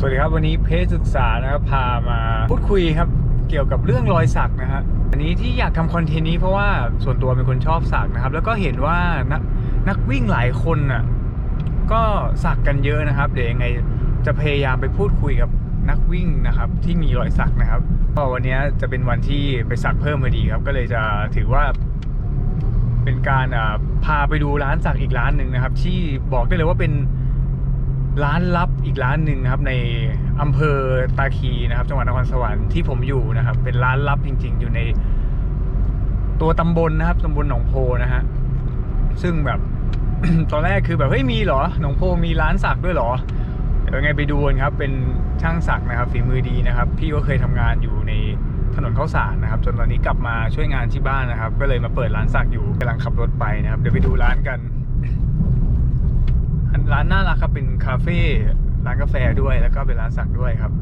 สวัสดีครับวันนี้เพจศึกษานะครับพามาพูดคุยครับเกี่ยวกับเรื่องรอยสักนะฮะอันนี้ที่อยากทำคอนเทนต์นี้เพราะว่าส่วนตัวเป็นคนชอบสักนะครับ แล้วก็เห็นว่านักนักวิ่งหลายคนน่ะก็สักกันเยอะนะครับ เดี๋ยวยังไงจะพยายามไปพูดคุยกับนักวิ่งนะครับที่มีรอยสักนะครับก็วันนี้จะเป็นวันที่ไปสักเพิ่มพอดีครับ ก็เลยจะถือว่าเป็นการพาไปดูร้านสักอีกร้านหนึ่งนะครับ ที่บอกได้เลยว่าเป็น ร้านลับอีกร้านหนึ่งนะครับในอำเภอตาคีนะครับ จังหวัดนครสวรรค์ที่ผมอยู่นะครับ เป็นร้านลับจริง ๆ อยู่ในตัวตำบลนะครับตำบลหนองโพนะฮะซึ่งแบบตอนแรกคือแบบเฮ้ยมีเหรอหนองโพมีร้านสักด้วยเหรอเดี๋ยวไงไปดูกันครับ เป็นช่างสักนะครับ ฝีมือดีนะครับ พี่ก็เคยทำงานอยู่ในถนนข้าวสารนะครับ จนตอนนี้กลับมาช่วยงานที่บ้านนะครับ ก็เลยมาเปิดร้านสักอยู่กำลังขับรถไปนะครับ เดี๋ยวไปดูร้านกัน ร้านน่ารักครับเป็นคาเฟ่ร้านกาแฟด้วยแล้วก็เป็นร้านสักด้วยครับ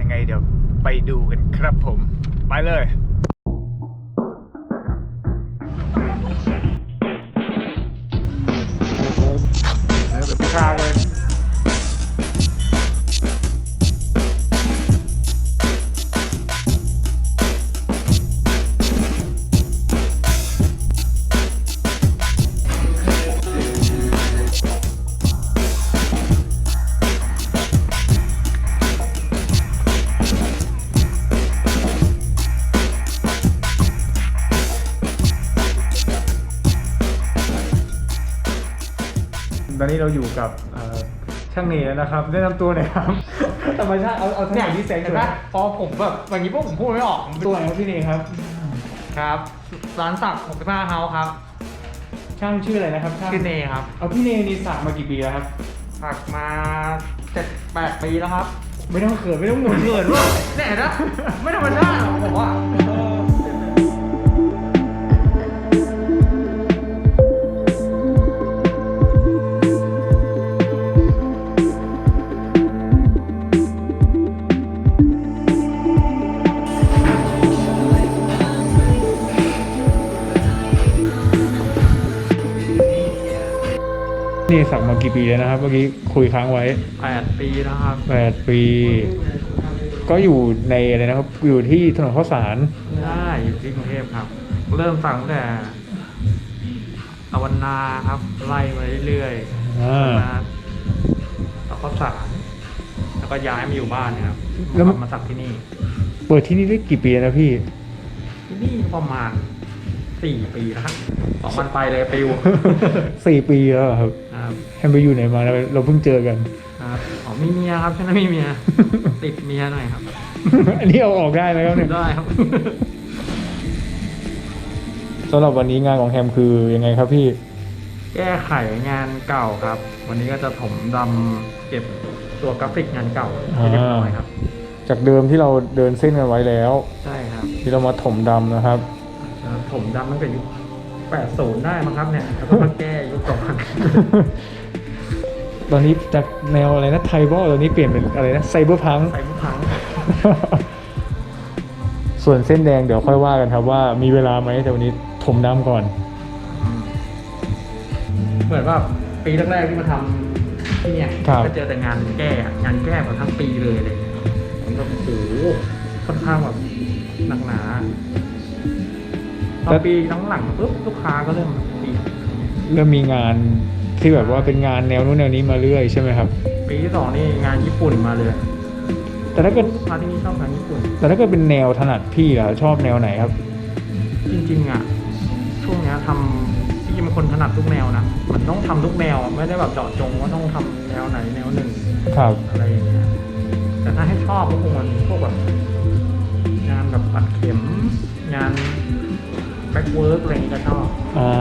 ยังไงเดี๋ยวไปดูกันครับผม ไปเลยเดี๋ยวไปข้าวเลย อนนี้เราอยู่กับเอ่อช่างเนแล้วนะครับแนะนำตัวหน่อยครับ ธรรมชาติเอาเอาทั้งหมดที่แสงเห็เกินดปะพอผมแบบอย่างนี้พวกผมพูดไม่ออกผมตัวไหนครับพี่เนครับ ครับร้านสักของพี่ป้าเฮาครับช่างชื่ออะไรนะครับช่างชื่อเนครับเอาพี่เนนี่สักมากี่ปีแล้วครับสักมาเจ็ดแปดปีแล้วครับไม่ต้องเขินไม่ต้องหมุนเกิดว่าเนี่ยเห็นปะไม่ธรรมชาติหรอกผมว่า นี่สักมากี่ปีแล้วนะครับ เมื่อกี้คุยค้างไว้แปดปีแล้วครับ แปดปี ก็อยู่ในอะไรนะครับ อยู่ที่ถนนข้าวสาร ได้อยู่ที่กรุงเทพครับ เริ่มสั่งตั้งแต่ตะวันนาครับ ไล่มาเรื่อยๆอ่ามาแล้วก็สารแล้วก็ย้ายมาอยู่บ้านเนะครับแล้วมัน มาสักที่นี่ เปิดที่นี่ได้กี่ปีแล้วนะพี่ ที่นี่ประมาณสี่ปีแล้วครับสองวันไปเลยปิว สี่ปีแล้วเหรอครับ ครับแฮมไปอยู่ไหนมาแล้วเราเพิ่งเจอกัน ครับอ๋อมีเมียครับใช่ไหมมีเมีย ติดเมียหน่อยครับอันนี้เอาออกได้ไหมครับเนี่ยได้ครับ สำหรับวันนี้งานของแฮมคือยังไงครับพี่แก้ไขงานเก่าครับ วันนี้ก็จะถมดำเก็บตัวกราฟิกงานเก่าที่เรียบร้อยครับ จากเดิมที่เราเดินเส้นกันไว้แล้ว ใช่ครับ ที่เรามาถมดำนะครับจะถมดำตั้งแต่ยุค 80 ได้มั้งครับเนี่ย แล้วก็มาแก้ยุคก่อนตอนนี้จากแนวอะไรนะไทบอลตอนนี้เปลี่ยนเป็นอะไรนะไซเบอร์พัง ใส่ผู้พังส่วนเส้นแดงเดี๋ยวค่อยว่ากันครับว่ามีเวลาไหมแต่วันนี้ถมดำก่อน เหมือนว่าปีแรกๆที่มาทำที่เนี่ยครับ ก็เจอแต่งานแก้อะงานแก้มาทั้งปีเลยอะไรเลยผมก็โอ้โหค่อนข้างแบบหนักหนา พอปีหลังๆปุ๊บลูกค้าก็เริ่มเปลี่ยนเริ่มมีงานที่แบบว่าเป็นงานแนวนู้นแนวนี้มาเรื่อยใช่ไหมครับ ปีที่สองนี่งานญี่ปุ่นมาเลยแต่ถ้าเกิดลูกค้าที่นี่ชอบงานญี่ปุ่น แต่ถ้าเกิดเป็นแนวถนัดพี่ล่ะชอบแนวไหนครับ จริงๆอะช่วงเนี้ยทำที่เป็นคนถนัดทุกแนวนะมันต้องทำทุกแนวอะไม่ได้แบบเจาะจงว่าต้องทำแนวไหนแนวหนึ่งครับอะไรอย่างเงี้ยแต่ถ้าให้ชอบก็คงมันพวกแบบงานแบบปัดเข็มงาน แบ็กเวิร์กอะไรอย่างเงี้ยก็ชอบอ่า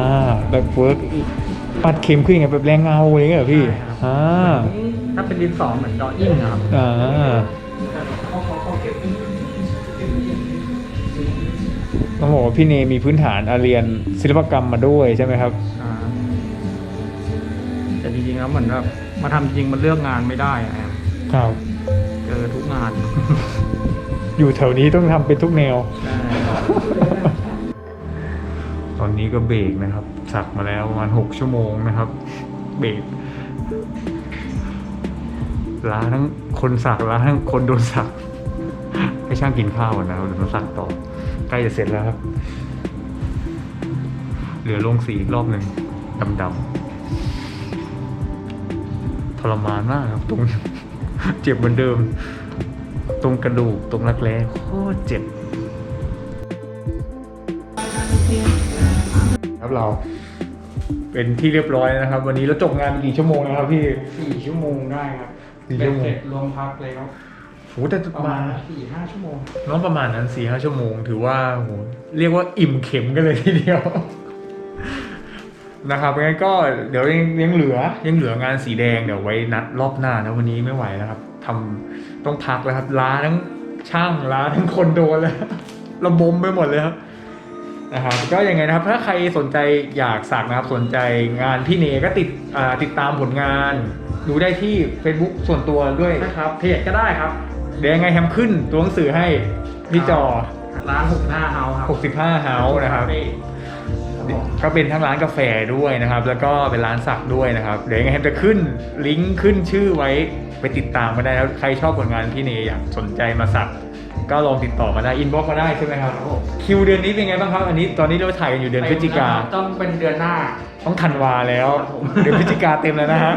แบบเวิร์กปัดเข็มขึ้นยังไงแบบแรงเงาอะไรเงี้ยเหรอพี่ใช่ครับอ่าเหมือนถ้าเป็นดินสอเหมือนดออิ่งอะครับอ่าต้องบอกว่าพี่เนมีพื้นฐานอาเรียนศิลปกรรมมาด้วยใช่ไหมครับ อ่าแต่จริงๆแล้วเหมือนแบบมาทำจริงมันเลือกงานไม่ได้อะแอมครับ เจอทุกงาน อยู่แถวนี้ต้องทำเป็นทุกแนว ใช่ต อนนี้ก็เบรกนะครับสักมาแล้วประมาณหกชั่วโมงนะครับ เบรกล้าทั้งคนสักล้าทั้งคนโดนสัก ให้ช่างกินข้าวนนะครับเดี๋ยวมาสักต่อใกล้จะเสร็จแล้วครับ เหลือลงสีอีกรอบหนึ่งดำๆทรมานมากครับตรงเจ็บเหมือนเดิม ตรงกระดูกตรงรักแร้โคตรเจ็บ เรา เป็นที่เรียบร้อยนะครับ วันนี้เราจบงานไปกี่ชั่วโมงนะครับพี่ สี่ชั่วโมงได้ครับสี่ชั่วโมงเบ็ดเสร็จรวมพักเลยครับโหแต่ประมามาณสี่ห้าชั่วโมง น้องประมาณนั้นสี่ห้าชั่วโมง ถือว่าโหเรียกว่าอิ่มเข็มกันเลยทีเดียว นะครับงั้นก็เดี๋ยวยังยังเหลือ ยังเหลืองานสีแดงเดี๋ยวไว้นัดรอบหน้านะวันนี้ไม่ไหวแล้วครับทำต้องพักแล้วครับล้าทั้งช่างล้าทั้งคนโดนแล้วระบมไปหมดเลยครับ นะครับก็ยังไงนะครับถ้าใครสนใจอยากสักนะครับสนใจงานพี่เนก็ติดอ่าติดตามผลงานดูได้ที่ Facebook ส่วนตัวด้วยนะครับเพจก็ได้ครับ เดี๋ยวยังไงแฮมขึ้นตัวหนังสือให้ที่จอ ร้านหกหน้าเฮาครับ65เฮาส์นะครับครับผมก็เป็นทั้งร้านกาแฟด้วยนะครับ แล้วก็เป็นร้านสักด้วยนะครับ เดี๋ยวยังไงแฮมจะขึ้นลิงก์ขึ้นชื่อไว้ไปติดตามมาได้แล้วใครชอบผลงานพี่เนยอยากสนใจมาสัก ก็ลองติดต่อมาได้อินบ็อกมาได้ใช่ไหมครับครับผมคิวเดือนนี้เป็นไงบ้างครับ อันนี้ตอนนี้เราถ่ายกันอยู่เดือนพฤศจิกา ต้องเป็นเดือนหน้า ต้องธันวาแล้วครับผมเดือนพฤศจิกาเต็มแล้วนะฮะ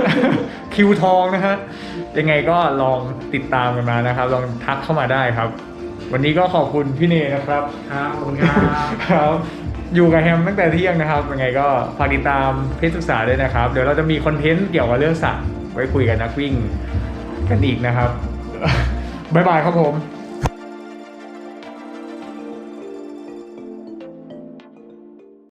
คิวทองนะฮะ ยังไงก็ลองติดตามกันมานะครับ ลองทักเข้ามาได้ครับ วันนี้ก็ขอบคุณพี่เนยนะครับ ครับขอบคุณครับครับอยู่กับแฮมตั้งแต่เที่ยงนะครับ ยังไงก็ฝากติดตามเพจศึกษาด้วยนะครับ เดี๋ยวเราจะมีคอนเทนต์เกี่ยวกับเรื่องสัตว์ไว้คุยกับนักวิ่งกันอีกนะครับ บ๊ายบายครับผม